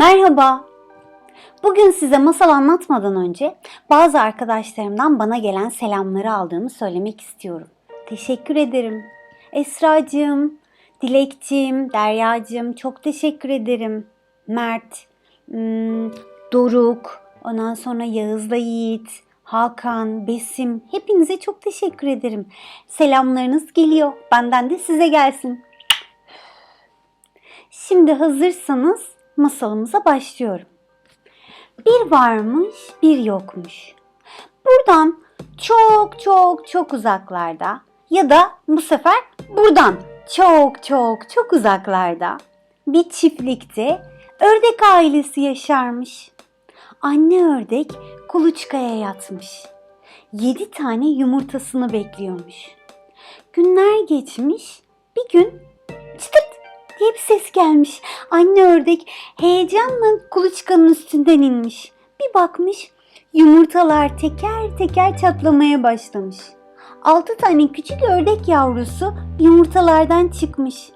Merhaba. Bugün size masal anlatmadan önce bazı arkadaşlarımdan bana gelen selamları aldığımı söylemek istiyorum. Teşekkür ederim. Esracığım, Dilekciğim, Deryacığım çok teşekkür ederim. Mert, hmm, Doruk, ondan sonra Yağız'la Yiğit, Hakan, Besim hepinize çok teşekkür ederim. Selamlarınız geliyor. Benden de size gelsin. Şimdi hazırsanız masalımıza başlıyorum. Bir varmış, bir yokmuş. Buradan çok çok çok uzaklarda ya da bu sefer buradan çok çok çok uzaklarda bir çiftlikte ördek ailesi yaşarmış. Anne ördek kuluçkaya yatmış. Yedi tane yumurtasını bekliyormuş. Günler geçmiş. Bir gün çıtırt bir ses gelmiş. Anne ördek heyecanla kuluçkanın üstünden inmiş. Bir bakmış yumurtalar teker teker çatlamaya başlamış. Altı tane küçük ördek yavrusu yumurtalardan çıkmış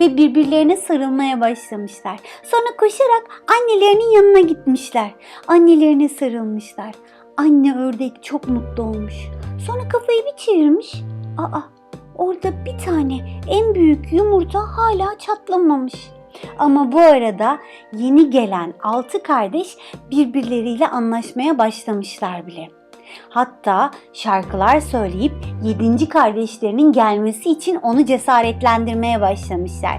ve birbirlerine sarılmaya başlamışlar. Sonra koşarak annelerinin yanına gitmişler. Annelerine sarılmışlar. Anne ördek çok mutlu olmuş. Sonra kafayı bir çevirmiş. Aa Orada bir tane en büyük yumurta hala çatlamamış. Ama bu arada yeni gelen altı kardeş birbirleriyle anlaşmaya başlamışlar bile. Hatta şarkılar söyleyip yedinci kardeşlerinin gelmesi için onu cesaretlendirmeye başlamışlar.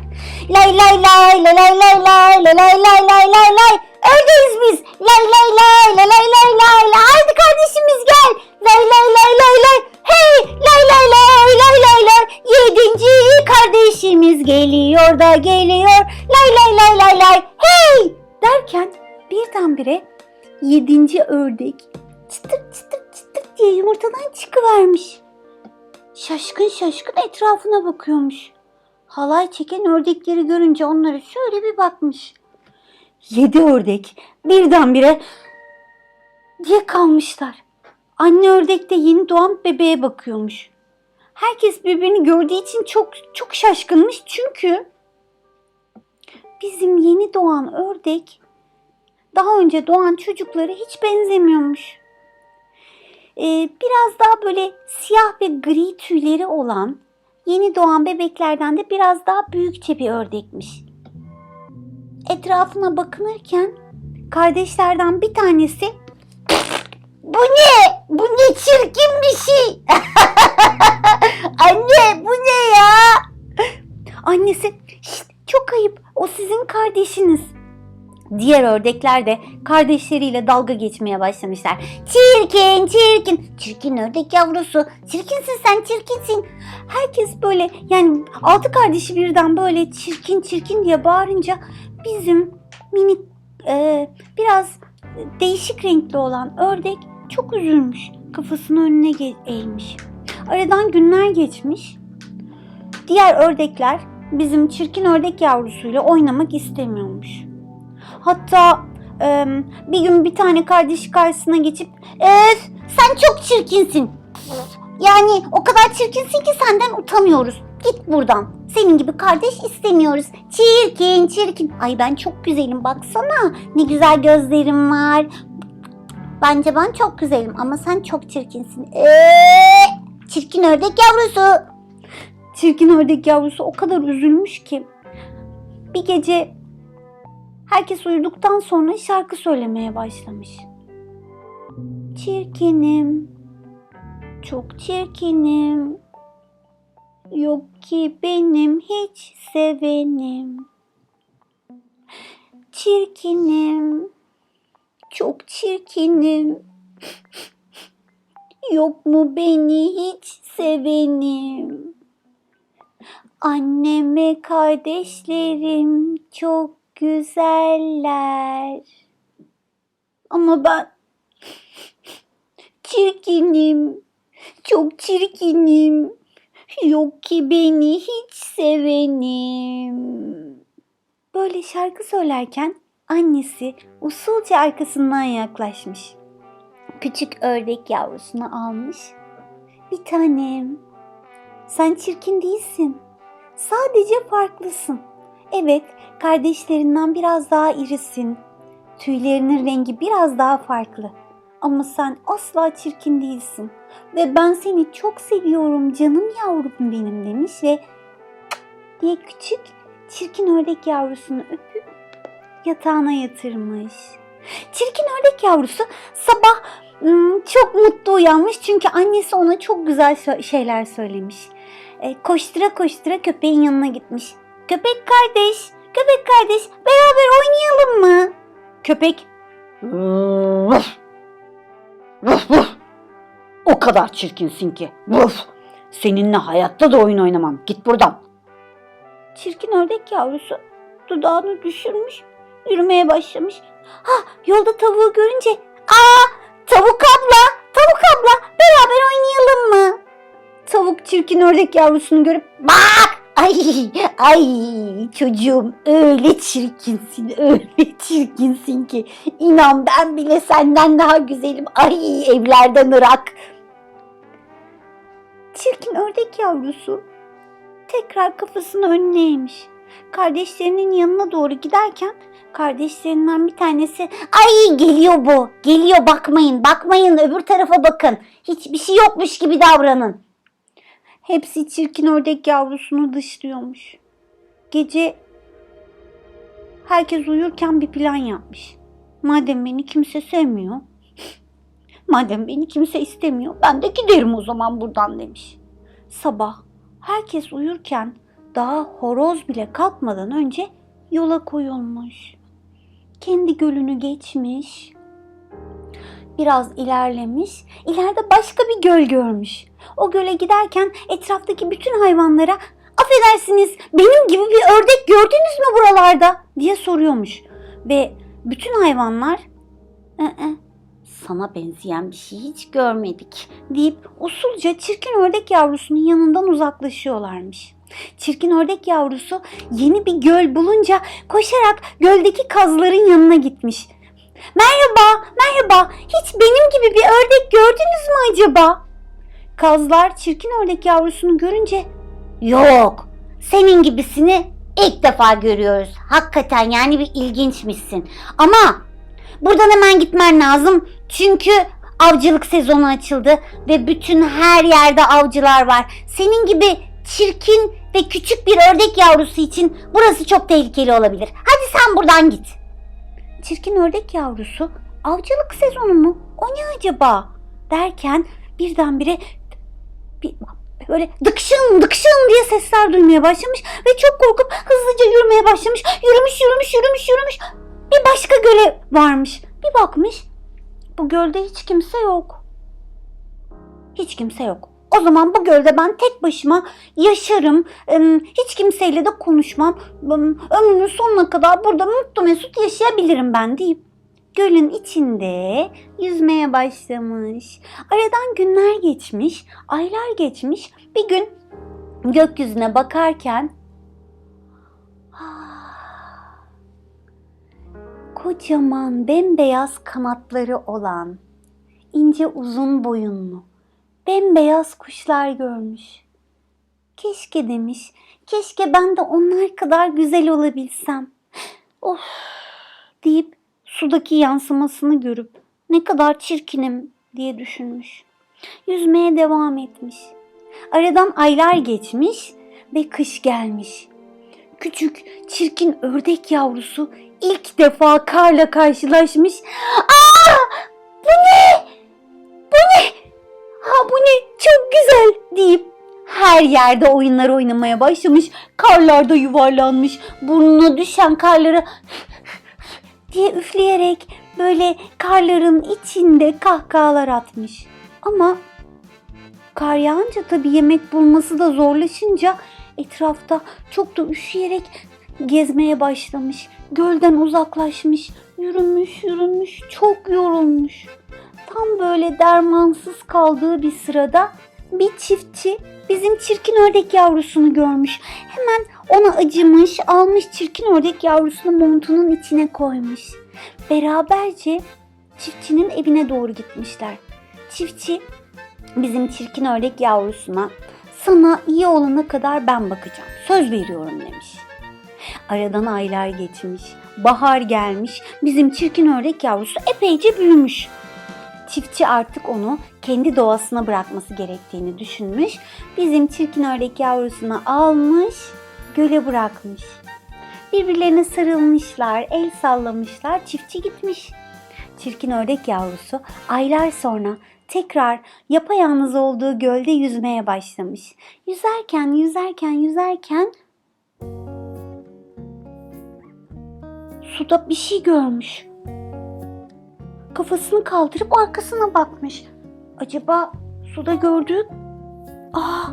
Lay lay lay lay lay lay lay lay lay lay lay lay lay Öyleyiz biz. Lay lay lay lay lay lay lay lay Haydi kardeşimiz gel. Lay lay lay lay lay lay lay lay lay lay lay Yedinci kardeşimiz geliyor da geliyor Lay lay lay lay lay Hey derken birdenbire yedinci ördek çıtır çıtır çıtır diye yumurtadan çıkıvermiş. Şaşkın şaşkın etrafına bakıyormuş. Halay çeken ördekleri görünce onlara şöyle bir bakmış. Yedi ördek birdenbire diye kalmışlar. Anne ördek de yeni doğan bebeğe bakıyormuş. Herkes birbirini gördüğü için çok çok şaşkınmış çünkü bizim yeni doğan ördek daha önce doğan çocuklara hiç benzemiyormuş. Ee, biraz daha böyle siyah ve gri tüyleri olan yeni doğan bebeklerden de biraz daha büyükçe bir ördekmiş. Etrafına bakınırken kardeşlerden bir tanesi bu ne? Bu ne çirkin bir şey. Anne bu ne ya? Annesi "Şşt, çok ayıp o sizin kardeşiniz. Diğer ördekler de kardeşleriyle dalga geçmeye başlamışlar. Çirkin, çirkin. Çirkin ördek yavrusu. Çirkinsin sen, çirkinsin. Herkes böyle yani altı kardeşi birden böyle çirkin çirkin diye bağırınca bizim minik e, biraz değişik renkli olan ördek çok üzülmüş. Kafasını önüne eğmiş. Aradan günler geçmiş. Diğer ördekler bizim çirkin ördek yavrusuyla oynamak istemiyormuş. Hatta e, bir gün bir tane kardeşi karşısına geçip Öf sen çok çirkinsin. Yani o kadar çirkinsin ki senden utanıyoruz. Git buradan. Senin gibi kardeş istemiyoruz. Çirkin çirkin. Ay ben çok güzelim baksana. Ne güzel gözlerim var. Bence ben çok güzelim ama sen çok çirkinsin. Eee, çirkin ördek yavrusu. Çirkin ördek yavrusu o kadar üzülmüş ki. Bir gece herkes uyuduktan sonra şarkı söylemeye başlamış. Çirkinim, çok çirkinim. Yok ki benim hiç sevenim. Çirkinim, çok çirkinim. Yok mu beni hiç sevenim? Anneme kardeşlerim çok güzeller. Ama ben çirkinim, çok çirkinim. Yok ki beni hiç sevenim. Böyle şarkı söylerken annesi usulca arkasından yaklaşmış. Küçük ördek yavrusunu almış. Bir tanem, sen çirkin değilsin. Sadece farklısın. Evet, kardeşlerinden biraz daha irisin. Tüylerinin rengi biraz daha farklı. Ama sen asla çirkin değilsin. Ve ben seni çok seviyorum canım yavrum benim demiş ve diye küçük çirkin ördek yavrusunu öpüp yatağına yatırmış. Çirkin ördek yavrusu sabah çok mutlu uyanmış çünkü annesi ona çok güzel şeyler söylemiş. E, koştura koştura köpeğin yanına gitmiş. Köpek kardeş, köpek kardeş beraber oynayalım mı? Köpek Vuf! Vuf vuf! O kadar çirkinsin ki. Vuf! Seninle hayatta da oyun oynamam. Git buradan. çirkin ördek yavrusu dudağını düşürmüş, yürümeye başlamış. Ha yolda tavuğu görünce aa tavuk abla, tavuk abla beraber oynayalım mı? Tavuk çirkin ördek yavrusunu görüp bak ay ay çocuğum öyle çirkinsin öyle çirkinsin ki inan ben bile senden daha güzelim ay evlerden ırak. Çirkin ördek yavrusu tekrar kafasını önüne eğmiş. Kardeşlerinin yanına doğru giderken kardeşlerinden bir tanesi ay geliyor bu geliyor bakmayın bakmayın öbür tarafa bakın hiçbir şey yokmuş gibi davranın. Hepsi çirkin ördek yavrusunu dışlıyormuş. Gece herkes uyurken bir plan yapmış. Madem beni kimse sevmiyor, madem beni kimse istemiyor ben de giderim o zaman buradan demiş. Sabah herkes uyurken daha horoz bile kalkmadan önce yola koyulmuş. Kendi gölünü geçmiş. Biraz ilerlemiş. İleride başka bir göl görmüş. O göle giderken etraftaki bütün hayvanlara affedersiniz benim gibi bir ördek gördünüz mü buralarda diye soruyormuş. Ve bütün hayvanlar "Ee, sana benzeyen bir şey hiç görmedik deyip usulca çirkin ördek yavrusunun yanından uzaklaşıyorlarmış. Çirkin ördek yavrusu yeni bir göl bulunca koşarak göldeki kazların yanına gitmiş. Merhaba, merhaba. Hiç benim gibi bir ördek gördünüz mü acaba? Kazlar çirkin ördek yavrusunu görünce yok senin gibisini ilk defa görüyoruz. Hakikaten yani bir ilginçmişsin. Ama buradan hemen gitmen lazım. Çünkü avcılık sezonu açıldı ve bütün her yerde avcılar var. Senin gibi çirkin ve küçük bir ördek yavrusu için burası çok tehlikeli olabilir. Hadi sen buradan git. Çirkin ördek yavrusu avcılık sezonu mu? O ne acaba? Derken birdenbire bir, böyle dıkşın dıkşın diye sesler duymaya başlamış ve çok korkup hızlıca yürümeye başlamış. Yürümüş yürümüş yürümüş yürümüş. Bir başka göle varmış. Bir bakmış bu gölde hiç kimse yok. Hiç kimse yok. O zaman bu gölde ben tek başıma yaşarım. Hiç kimseyle de konuşmam. Ömrümün sonuna kadar burada mutlu mesut yaşayabilirim ben deyip gölün içinde yüzmeye başlamış. Aradan günler geçmiş, aylar geçmiş. Bir gün gökyüzüne bakarken "Ah, kocaman bembeyaz kanatları olan ince uzun boyunlu bembeyaz kuşlar görmüş. Keşke demiş, keşke ben de onlar kadar güzel olabilsem. Of deyip sudaki yansımasını görüp ne kadar çirkinim diye düşünmüş. Yüzmeye devam etmiş. Aradan aylar geçmiş ve kış gelmiş. Küçük, çirkin ördek yavrusu ilk defa karla karşılaşmış. Aa! Güzel deyip her yerde oyunlar oynamaya başlamış. Karlarda yuvarlanmış. Burnuna düşen karları diye üfleyerek böyle karların içinde kahkahalar atmış. Ama kar yağınca tabii yemek bulması da zorlaşınca etrafta çok da üşüyerek gezmeye başlamış. Gölden uzaklaşmış, yürümüş yürümüş, çok yorulmuş. Tam böyle dermansız kaldığı bir sırada bir çiftçi bizim çirkin ördek yavrusunu görmüş. Hemen ona acımış, almış çirkin ördek yavrusunu montunun içine koymuş. Beraberce çiftçinin evine doğru gitmişler. Çiftçi bizim çirkin ördek yavrusuna sana iyi olana kadar ben bakacağım. Söz veriyorum demiş. Aradan aylar geçmiş. Bahar gelmiş. Bizim çirkin ördek yavrusu epeyce büyümüş. Çiftçi artık onu kendi doğasına bırakması gerektiğini düşünmüş. Bizim çirkin ördek yavrusunu almış, göle bırakmış. Birbirlerine sarılmışlar, el sallamışlar, çiftçi gitmiş. Çirkin ördek yavrusu aylar sonra tekrar yapayalnız olduğu gölde yüzmeye başlamış. Yüzerken, yüzerken, yüzerken suda bir şey görmüş. Kafasını kaldırıp arkasına bakmış. Acaba suda gördüğü... Aa,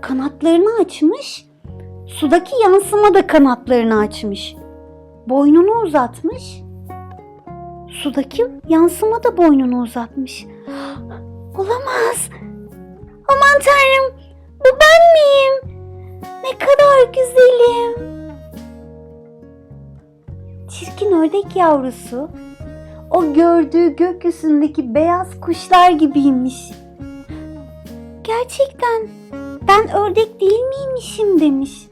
kanatlarını açmış. Sudaki yansıma da kanatlarını açmış. Boynunu uzatmış. Sudaki yansıma da boynunu uzatmış. Olamaz. Aman tanrım. Bu ben miyim? Ne kadar güzelim. Çirkin ördek yavrusu o gördüğü gökyüzündeki beyaz kuşlar gibiymiş. Gerçekten ben ördek değil miymişim demiş.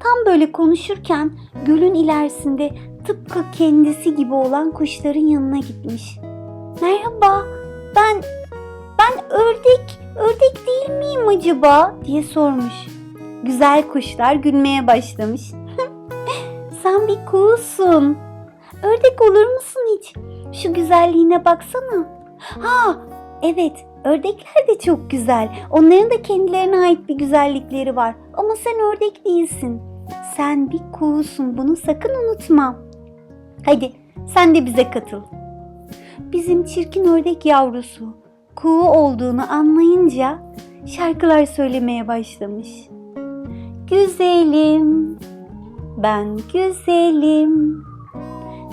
Tam böyle konuşurken gölün ilerisinde tıpkı kendisi gibi olan kuşların yanına gitmiş. Merhaba, ben ben ördek, ördek değil miyim acaba diye sormuş. Güzel kuşlar gülmeye başlamış. Sen bir kuğusun. Ördek olur musun hiç? Şu güzelliğine baksana. Ha, evet, ördekler de çok güzel. Onların da kendilerine ait bir güzellikleri var. Ama sen ördek değilsin. Sen bir kuğusun. Bunu sakın unutma. Hadi, sen de bize katıl. Bizim çirkin ördek yavrusu kuğu olduğunu anlayınca şarkılar söylemeye başlamış. Güzelim, ben güzelim.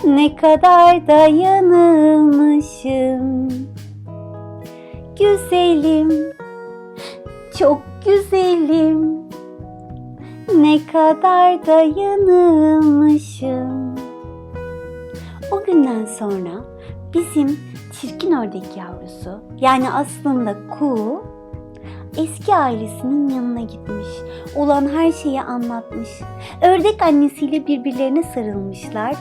Ne kadar da yanılmışım. Güzelim, çok güzelim. Ne kadar da yanılmışım. O günden sonra bizim çirkin ördek yavrusu yani aslında kuğu eski ailesinin yanına gitmiş. Olan her şeyi anlatmış. Ördek annesiyle birbirlerine sarılmışlar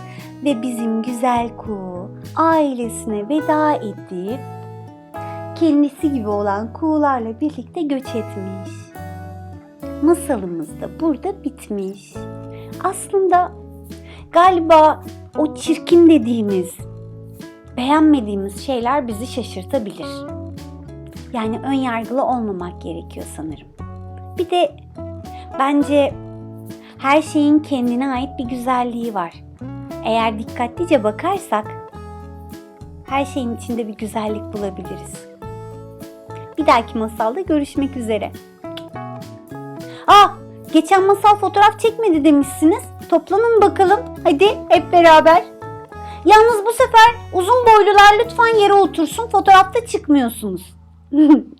ve bizim güzel kuğu ailesine veda edip kendisi gibi olan kuğularla birlikte göç etmiş. Masalımız da burada bitmiş. Aslında galiba o çirkin dediğimiz, beğenmediğimiz şeyler bizi şaşırtabilir. Yani ön yargılı olmamak gerekiyor sanırım. Bir de bence her şeyin kendine ait bir güzelliği var. Eğer dikkatlice bakarsak her şeyin içinde bir güzellik bulabiliriz. Bir dahaki masalda görüşmek üzere. Aa, geçen masal fotoğraf çekmedi demişsiniz. Toplanın bakalım. Hadi hep beraber. Yalnız bu sefer uzun boylular lütfen yere otursun. Fotoğrafta çıkmıyorsunuz.